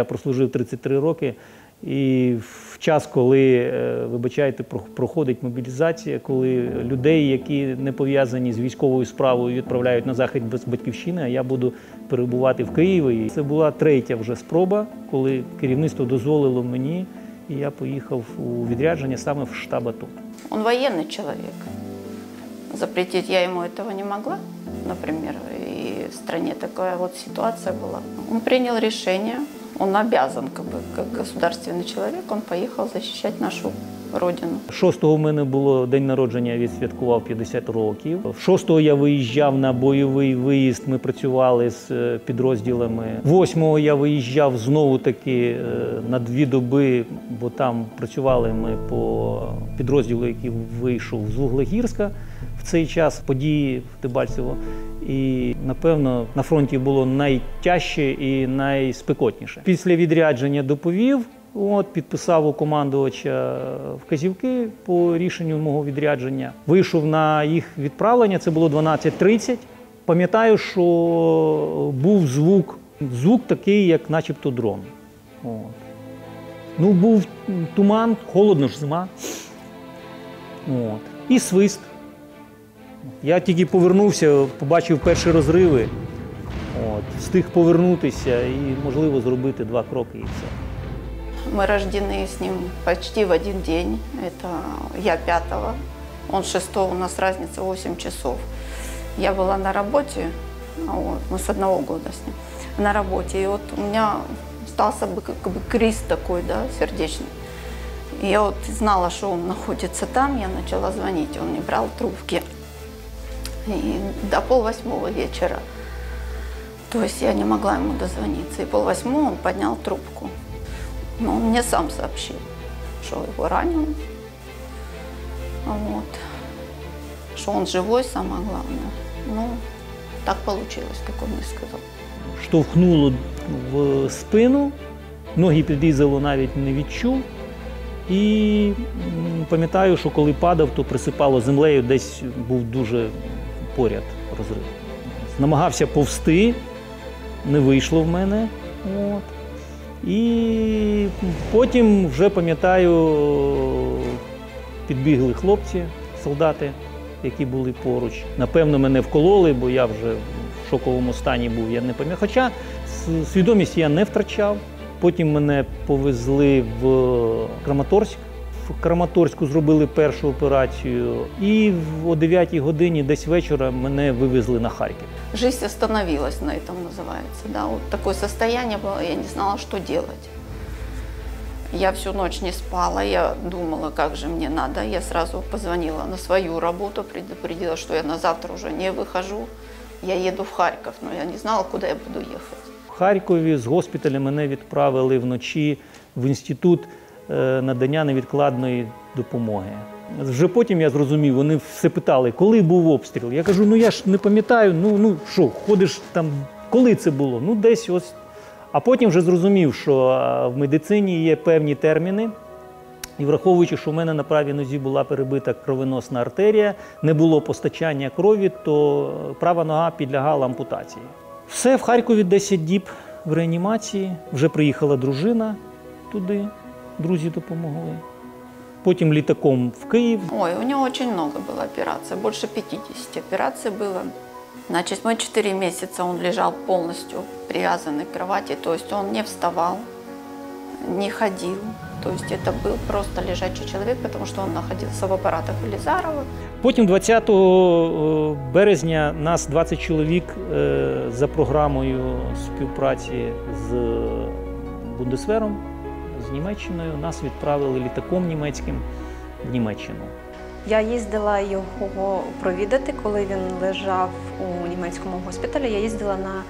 я прослужив 33 роки. І в час, коли, е, вибачайте, про- проходить мобілізація, коли людей, які не пов'язані з військовою справою, відправляють на захід без батьківщини, а я буду перебувати в Києві. І це була третя вже спроба, коли керівництво дозволило мені, і я поїхав у відрядження саме в штаб АТО. Он военный человек. Запретить я ему этого не могла, например, и в стране такая вот ситуация была. Он принял решение, он обязан, как бы, как государственный человек, он поехал защищать нашу родину. 6-го в мене було день народження, відсвяткував 50 років. 6-го я виїжджав на бойовий виїзд. Ми працювали з е, підрозділами. 8-го я виїжджав знову таки е, на дві доби, бо там працювали ми по підрозділу, який вийшов з Вуглегірська в цей час події в Дебальцево. І напевно на фронті було найтяжче і найспекотніше. Після відрядження доповів. От, підписав у командувача вказівки по рішенню мого відрядження. Вийшов на їх відправлення, це було 12.30. Пам'ятаю, що був звук, звук такий, як начебто дрон. От. Ну, був туман, холодно ж зима. От. І свист. Я тільки повернувся, побачив перші розриви. От. Встиг повернутися і, можливо, зробити два кроки і все. Мы рождены с ним почти в один день. Это я пятого, он шестого, у нас разница 8 часов. Я была на работе, а вот, мы с одного года с ним, на работе. И вот у меня остался бы как бы криз такой, да, сердечный. И я вот знала, что он находится там, я начала звонить, он не брал трубки. И до полвосьмого вечера. То есть я не могла ему дозвониться. И полвосьмого он поднял трубку. Но он мне сам сообщил, что его ранил. Вот. Что он живой, самое главное. Ну, так получилось, как он мне сказал. штовхнуло в спину, ноги підрізало навіть не відчув. І пам'ятаю, що коли падав, то присипало землею, десь був дуже поряд розрив. Намагався повсти, не вийшло в мене. От. І потім вже пам'ятаю, підбігли хлопці, солдати, які були поруч. Напевно, мене вкололи, бо я вже в шоковому стані був, я не пам'ятаю. Хоча свідомість я не втрачав. Потім мене повезли в Краматорськ. В Краматорську зробили першу операцію, і в- о 9 годині, десь вечора, мене вивезли на Харків. Жизнь остановилась на этом, называется. Да, вот такое состояние было, я не знала, что делать. Я всю ночь не спала, я думала, как же мне надо. Я сразу позвонила на свою работу, предупредила, что я на завтра уже не выхожу. Я еду в Харьков, но я не знала, куда я буду ехать. В Харкові з госпіталя мене відправили вночі в інститут е, надання невідкладної допомоги. Вже потім я зрозумів, вони все питали, коли був обстріл. Я кажу, ну я ж не пам'ятаю, ну ну що, ходиш там, коли це було? Ну, десь ось. А потім вже зрозумів, що е, в медицині є певні терміни. І враховуючи, що в мене на правій нозі була перебита кровоносна артерія, не було постачання крові, то права нога підлягала ампутації. Все в Харкові 10 діб в реанімації. Вже приїхала дружина туди, друзі допомогли. Потім літаком в Київ. Ой, у него очень много было операций, больше 50 операций было. Значит, мы 4 месяца он лежал полностью привязанный к кровати, то есть он не вставал, не ходил. То есть это был просто лежачий человек, потому что он находился в аппаратах Елизарова. Потім 20 е, березня нас 20 чоловік е, за програмою співпраці з Бундесвером, Німеччиною, нас відправили літаком німецьким в Німеччину. Я їздила його провідати, коли він лежав у німецькому госпіталі. Я їздила на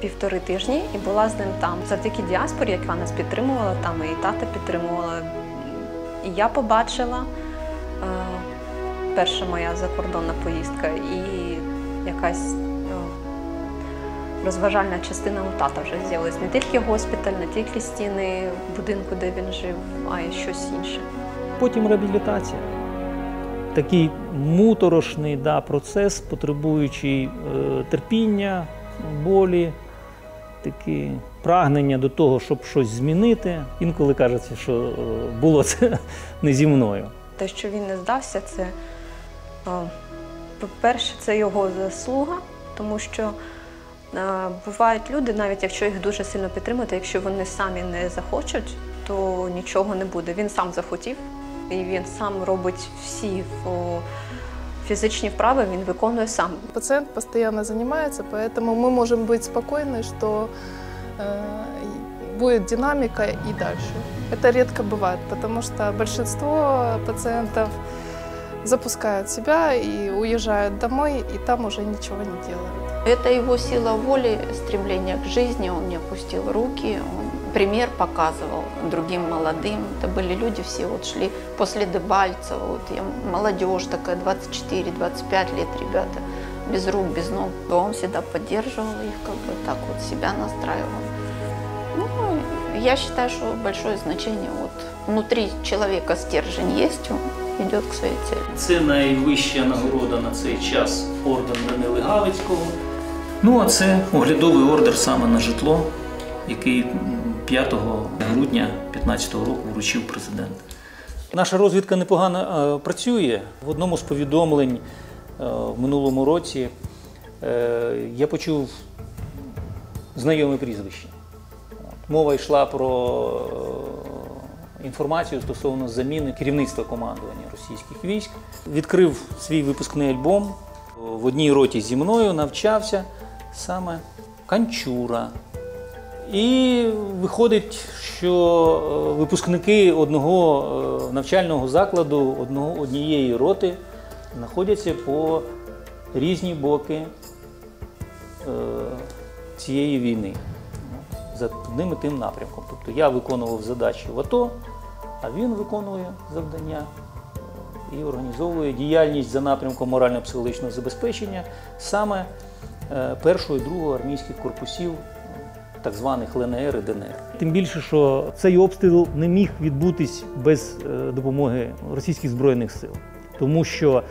півтори тижні і була з ним там. Завдяки діаспорі, яка нас підтримувала, там і тата підтримувала. І я побачила е, перша моя закордонна поїздка і якась розважальна частина у тата вже з'явилась. Не тільки госпіталь, не тільки стіни будинку, де він жив, а й щось інше. Потім реабілітація. Такий муторошний да, процес, потребуючий е, терпіння, болі. таке прагнення до того, щоб щось змінити. Інколи кажеться, що е, було це не зі мною. Те, що він не здався, це, о, по-перше, це його заслуга, тому що е, бувають люди, навіть якщо їх дуже сильно підтримати, якщо вони самі не захочуть, то нічого не буде. Він сам захотів, і він сам робить всі о, фізичні вправи, він виконує сам. Пациент постоянно занимается, поэтому мы можем быть спокойны, что э, будет динамика и дальше. Это редко бывает, потому что большинство пациентов запускают себя и уезжают домой, и там уже ничего не делают. Это его сила воли, стремление к жизни. Он не опустил руки, он пример показывал другим молодым. Это были люди все вот шли после Дебальцева. Вот я, молодежь такая, 24-25 лет ребята, без рук, без ног. Он всегда поддерживал их, как бы так вот себя настраивал. Ну, я считаю, что большое значение вот внутри человека стержень есть, он идет к своей цели. Це найвища нагорода на цей час орден Данили Галицького. Ну а це оглядовий ордер саме на житло, який 5 грудня 2015 року вручив президент. Наша розвідка непогано е, працює. В одному з повідомлень е, в минулому році е, я почув знайоме прізвище. Мова йшла про інформацію стосовно заміни керівництва командування російських військ. Відкрив свій випускний альбом. В одній роті зі мною навчався саме Канчура. І виходить, що е, випускники одного е, навчального закладу, одного, однієї роти знаходяться по різні боки е, цієї війни за одним і тим напрямком. Тобто я виконував задачі в АТО, а він виконує завдання і організовує діяльність за напрямком морально-психологічного забезпечення саме першого і другого армійських корпусів е, так званих ЛНР і ДНР. Тим більше, що цей обстріл не міг відбутись без е, допомоги російських збройних сил, тому що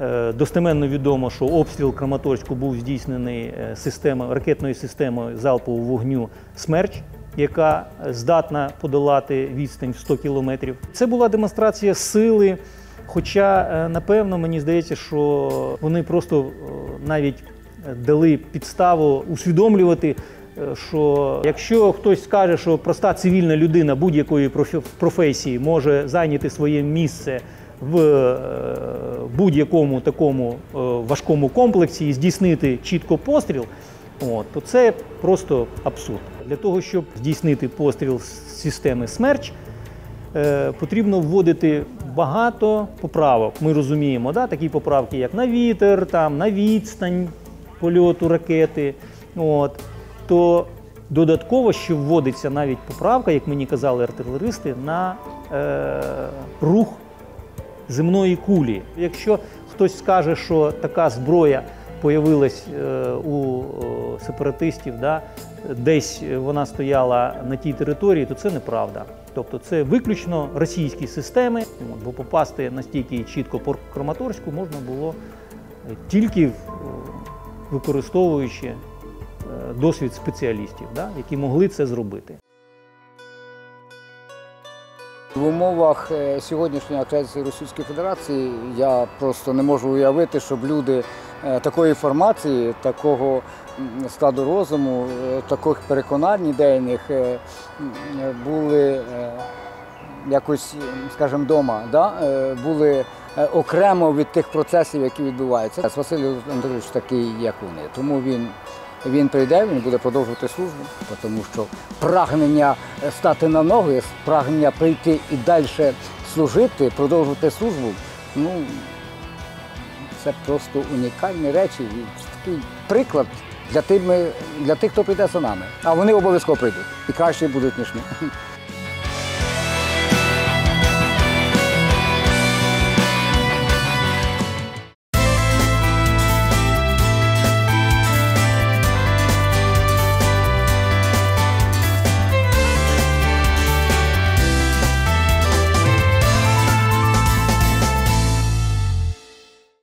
е, достеменно відомо, що обстріл Краматорську був здійснений е, системою ракетною системою залпового вогню Смерч. Яка здатна подолати відстань в 100 кілометрів. Це була демонстрація сили. Хоча, е, напевно, мені здається, що вони просто е, навіть дали підставу усвідомлювати, е, що якщо хтось скаже, що проста цивільна людина будь-якої професії може зайняти своє місце в е, будь-якому такому е, важкому комплексі і здійснити чітко постріл, то це просто абсурд. Для того, щоб здійснити постріл з системи смерч, потрібно вводити багато поправок. Ми розуміємо, такі поправки, як на вітер, на відстань польоту ракети. От, то додатково ще вводиться навіть поправка, як мені казали артилеристи, на е, рух земної кулі. Якщо хтось скаже, що така зброя появилась е, у е, сепаратистів, да, десь вона стояла на тій території, то це неправда. Тобто це виключно російські системи, бо попасти настільки чітко по Краматорську можна було е, тільки використовуючи е, досвід спеціалістів, да, які могли це зробити. В умовах е, сьогоднішньої агресії Російської Федерації я просто не можу уявити, щоб люди е, такої формації, такого складу розуму, таких переконань ідейних були якось, скажімо, вдома, да? були окремо від тих процесів, які відбуваються. Василь Андрійович такий, як вони. Тому він він прийде, він буде продовжувати службу, тому що прагнення е, стати на ноги, прагнення прийти і далі служити, продовжувати службу. Ну це просто унікальні речі. Такий приклад для тих, для тих, хто прийде за нами. А вони обов'язково прийдуть і краще будуть, ніж ми.